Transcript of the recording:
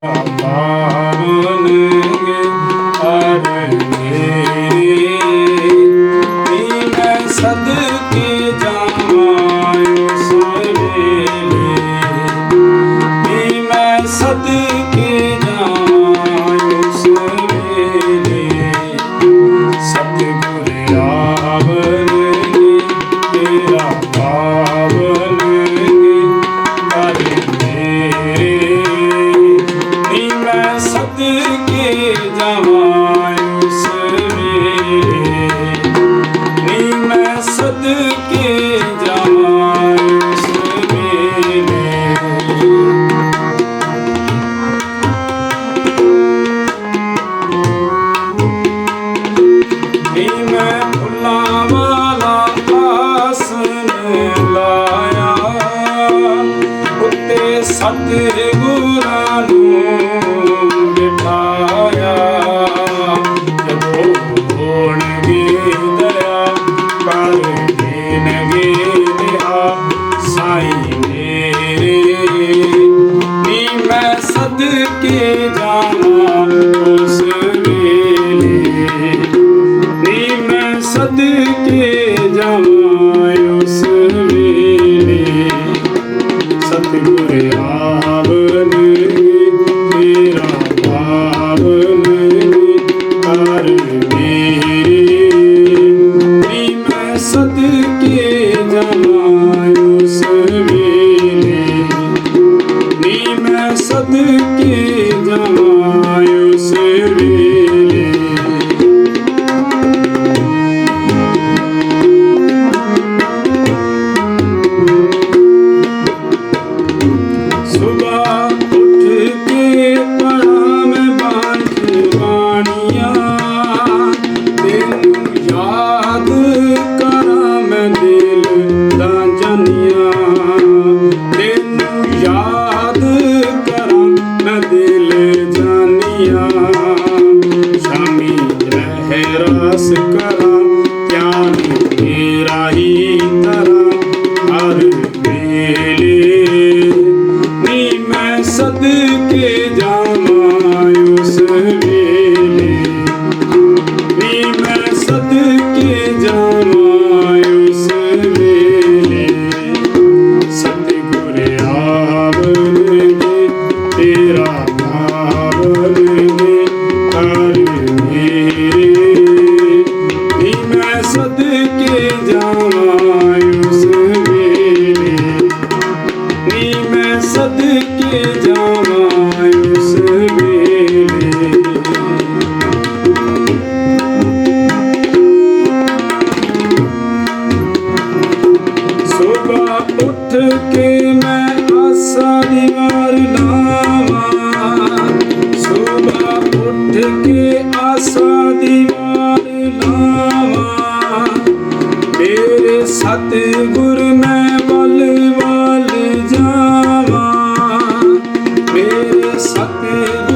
Allah ਸਤਿਗੁਰਾਂ ਨੂੰ ਬਿਠਾਇਆ। ਜਦੋਂ ਹੋਣਗੇ ਦਇਆ ਕਰ ਦੇਣਗੇ ਨਿਹਾ ਸਾਈ ਮੇਰੇ। ਨੀ ਮੈਂ ਸਦਕੇ ਜਾਣਾ ਵੇਲੇ। ਨੀ ਮੈਂ ਸਦਕੇ ਜਾਵਾਂ ਉਸ ਵੇਲੇ। ਸੁਭਾ नाही ਸਤ ਗੁਰ ਮੈਂ ਬਲ ਵਾਲ ਜਾਵਾ। ਮੇਰੇ ਸਤ